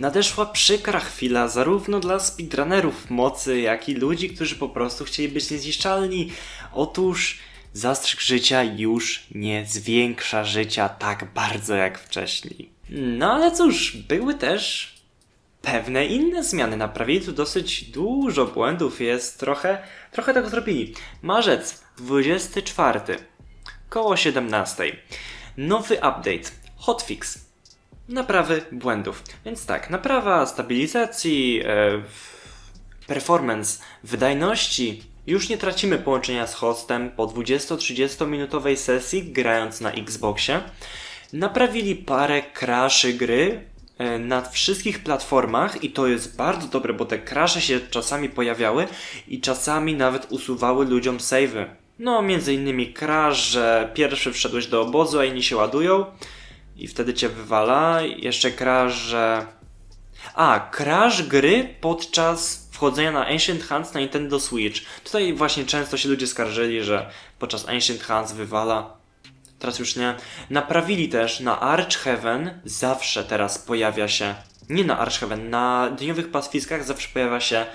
Nadeszła przykra chwila zarówno dla speedrunnerów mocy, jak i ludzi, którzy po prostu chcieli być niezniszczalni. Otóż zastrzyk życia już nie zwiększa życia tak bardzo jak wcześniej. No ale cóż, były też pewne inne zmiany. Naprawili tu dosyć dużo błędów, jest trochę, trochę tego zrobili. Marzec 24, koło 17. Nowy update, hotfix naprawy błędów. Więc tak, naprawa stabilizacji, e, performance, wydajności. Już nie tracimy połączenia z hostem po 20-30 minutowej sesji grając na Xboxie. Naprawili parę crashy gry e, na wszystkich platformach i to jest bardzo dobre, bo te crashe się czasami pojawiały i czasami nawet usuwały ludziom savey. No, między innymi crash, że pierwszy wszedłeś do obozu, a inni się ładują i wtedy cię wywala. Jeszcze crash, że... A, crash gry podczas wchodzenia na Ancient Hands na Nintendo Switch. Tutaj właśnie często się ludzie skarżyli, że podczas Ancient Hands wywala. Teraz już nie. Naprawili też na Arch Heaven zawsze teraz pojawia się. Nie na Arch Heaven, na dniowych pastwiskach zawsze pojawia się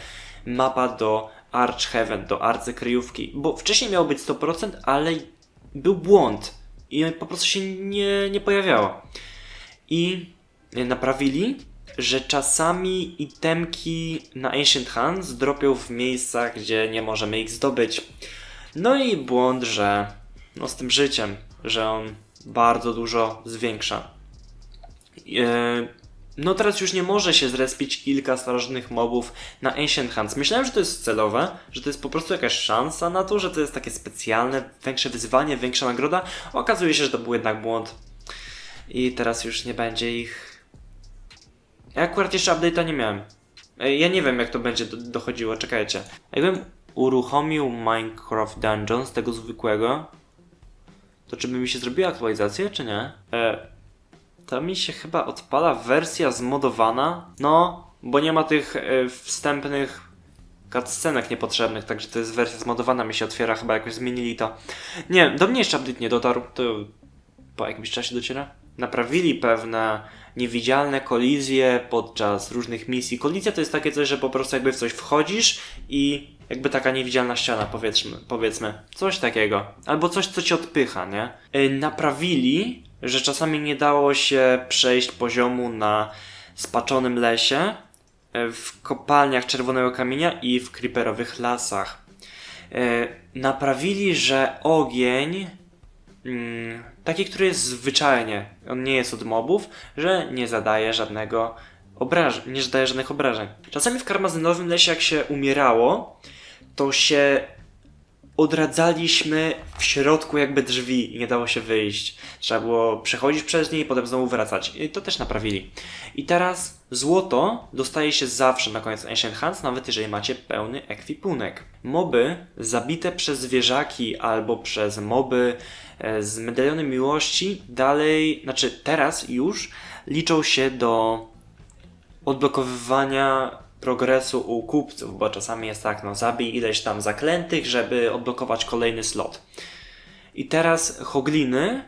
mapa do Arch Heaven, do arcykryjówki. Bo wcześniej miało być 100%, ale był błąd i po prostu się nie, nie pojawiało. I naprawili, że czasami itemki na Ancient Hands dropią w miejscach, gdzie nie możemy ich zdobyć. No i błąd, że no z tym życiem, że on bardzo dużo zwiększa. E, No teraz już nie może się zrespić kilka starożytnych mobów na Ancient Hands. Myślałem, że to jest celowe, że to jest po prostu jakaś szansa na to, że to jest takie specjalne, większe wyzwanie, większa nagroda. Okazuje się, że to był jednak błąd. I teraz już nie będzie ich. Ja akurat jeszcze update'a nie miałem. Ja nie wiem jak to będzie do, dochodziło, czekajcie. Jakbym uruchomił Minecraft Dungeons, tego zwykłego, to czy by mi się zrobiła aktualizacja, czy nie? E, to mi się chyba odpala wersja zmodowana. No, bo nie ma tych e, wstępnych cutscenek niepotrzebnych, także to jest wersja zmodowana, mi się otwiera, chyba jakoś zmienili to. Nie, do mnie jeszcze update nie dotarł, to po jakimś czasie dociera. Naprawili pewne niewidzialne kolizje podczas różnych misji. Kolizja to jest takie coś, że po prostu jakby w coś wchodzisz i jakby taka niewidzialna ściana, powiedzmy, powiedzmy. Coś takiego. Albo coś, co cię odpycha, nie? Yy, naprawili, że czasami nie dało się przejść poziomu na spaczonym lesie, yy, w kopalniach czerwonego kamienia i w creeperowych lasach. Yy, naprawili, że ogień mm, taki, który jest zwyczajnie, on nie jest od mobów, że nie zadaje żadnego obrażeń, nie zadaje żadnych obrażeń. Czasami w karmazynowym lesie, jak się umierało, to się odradzaliśmy w środku jakby drzwi i nie dało się wyjść. Trzeba było przechodzić przez nie i potem znowu wracać. I to też naprawili. I teraz złoto dostaje się zawsze na koniec Ancient Hands, nawet jeżeli macie pełny ekwipunek. Moby zabite przez zwierzaki albo przez moby e, z medalionem miłości dalej, znaczy teraz już liczą się do odblokowywania progresu u kupców, bo czasami jest tak, no zabij ileś tam zaklętych, żeby odblokować kolejny slot. I teraz hogliny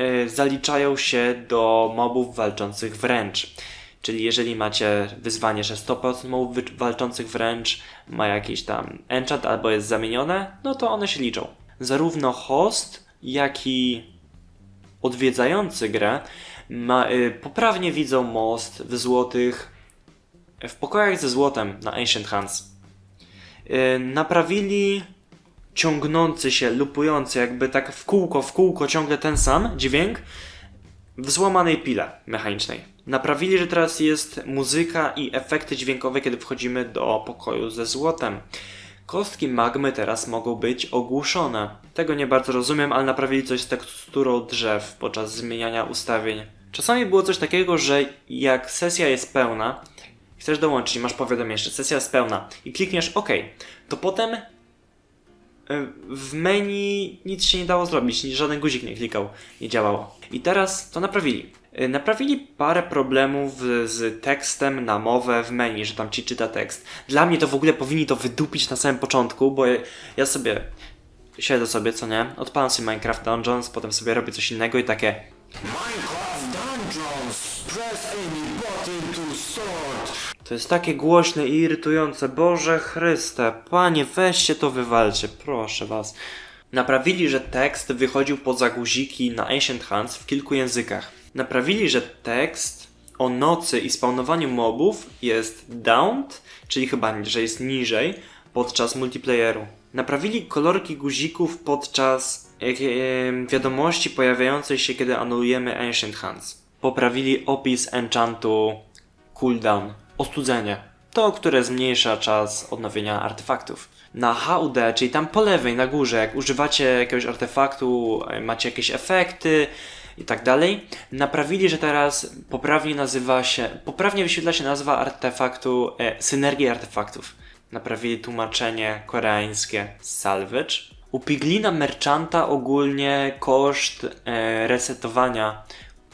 y, zaliczają się do mobów walczących wręcz. Czyli jeżeli macie wyzwanie, że 100% mobów walczących wręcz ma jakiś tam enchant albo jest zamienione, no to one się liczą. Zarówno host, jak i odwiedzający grę ma, y, poprawnie widzą most w złotych w pokojach ze złotem na Ancient Hands. Yy, naprawili ciągnący się, lupujący, jakby tak w kółko, w kółko ciągle ten sam dźwięk w złamanej pile mechanicznej. Naprawili, że teraz jest muzyka i efekty dźwiękowe, kiedy wchodzimy do pokoju ze złotem. Kostki magmy teraz mogą być ogłuszone. Tego nie bardzo rozumiem, ale naprawili coś z teksturą drzew podczas zmieniania ustawień. Czasami było coś takiego, że jak sesja jest pełna, chcesz dołączyć masz powiadomienie, że sesja jest pełna i klikniesz OK, to potem y, w menu nic się nie dało zrobić, żaden guzik nie klikał, nie działało. I teraz to naprawili. Y, Naprawili parę problemów z tekstem na mowę w menu, że tam ci czyta tekst. Dla mnie to w ogóle powinni to wydupić na samym początku, bo ja- sobie siedzę sobie, co nie, odpalam sobie Minecraft Dungeons, potem sobie robię coś innego i takie Minecraft Dungeons! Press any button stąd! To jest takie głośne i irytujące. Boże Chryste, panie, weźcie to wywalcie, proszę was. Naprawili, że tekst wychodził poza guziki na Ancient Hands w kilku językach. Naprawili, że tekst o nocy i spawnowaniu mobów jest downed, czyli chyba, że jest niżej, podczas multiplayeru. Naprawili kolorki guzików podczas e, wiadomości pojawiającej się, kiedy anulujemy Ancient Hands. Poprawili opis enchantu cooldown, ostudzenie. To, które zmniejsza czas odnowienia artefaktów. Na HUD, czyli tam po lewej, na górze, jak używacie jakiegoś artefaktu, e, macie jakieś efekty i tak dalej, naprawili, że teraz poprawnie nazywa się, poprawnie wyświetla się nazwa artefaktu, e, synergii artefaktów. Naprawili tłumaczenie koreańskie salvage. U Piglina Merchanta ogólnie koszt e, resetowania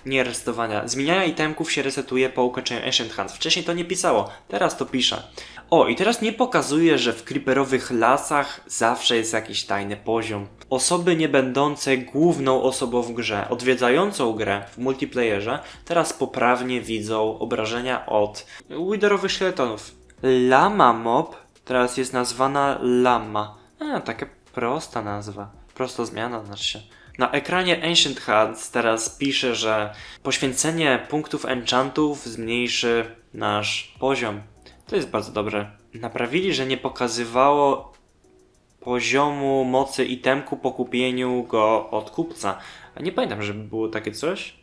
nie resetowania. Zmieniania itemków się resetuje po ukończeniu Ancient Hands. Wcześniej to nie pisało, teraz to pisze. O, i teraz nie pokazuje, że w creeperowych lasach zawsze jest jakiś tajny poziom. Osoby nie będące główną osobą w grze, odwiedzającą grę w multiplayerze, teraz poprawnie widzą obrażenia od widerowych szkieletonów. Lama Mob teraz jest nazwana Lama. A, taka prosta nazwa. Prosta zmiana, znaczy się. Na ekranie Ancient Hands teraz pisze, że poświęcenie punktów enchantów zmniejszy nasz poziom. To jest bardzo dobre. Naprawili, że nie pokazywało poziomu mocy itemku po kupieniu go od kupca. A nie pamiętam, żeby było takie coś.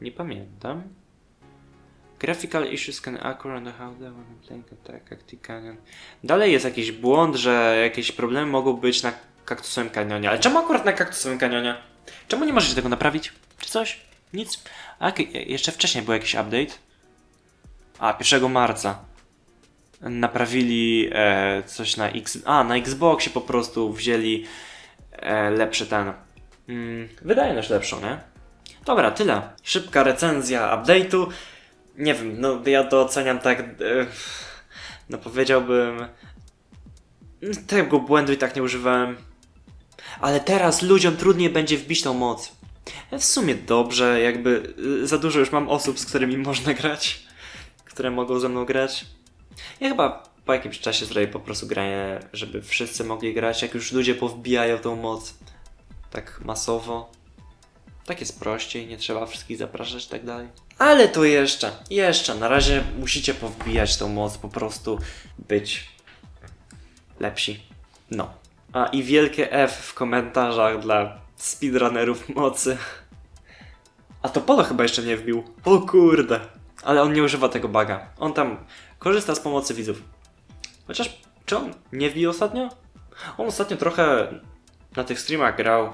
Nie pamiętam. Graphical issues can occur on how the when playing attack Active Canyon. Dalej jest jakiś błąd, że jakieś problemy mogą być na kaktusowym kanionie. Ale czemu akurat na kaktusowym kanionie? Czemu nie możecie tego naprawić? Czy coś? Nic? A jaki- jeszcze wcześniej był jakiś update. A, 1 marca. Naprawili e, coś na X... A, na Xboxie po prostu wzięli e, lepszy ten... Mm, wydajność lepszą, nie? Dobra, tyle. Szybka recenzja update'u. Nie wiem, no ja to oceniam tak... E, no powiedziałbym... Tego błędu i tak nie używałem. Ale teraz ludziom trudniej będzie wbić tą moc. W sumie dobrze, jakby y, za dużo już mam osób, z którymi można grać, które mogą ze mną grać. Ja chyba po jakimś czasie zrobię po prostu granie, żeby wszyscy mogli grać, jak już ludzie powbijają tą moc. Tak masowo. Tak jest prościej, nie trzeba wszystkich zapraszać i tak dalej. Ale to jeszcze, jeszcze, na razie musicie powbijać tą moc, po prostu być lepsi. No. A i wielkie F w komentarzach dla speedrunnerów mocy. A to Polo chyba jeszcze nie wbił. O kurde. Ale on nie używa tego buga. On tam korzysta z pomocy widzów. Chociaż, czy on nie wbił ostatnio? On ostatnio trochę na tych streamach grał.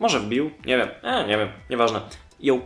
Może wbił? Nie wiem. E, nie wiem. Nieważne. Yo.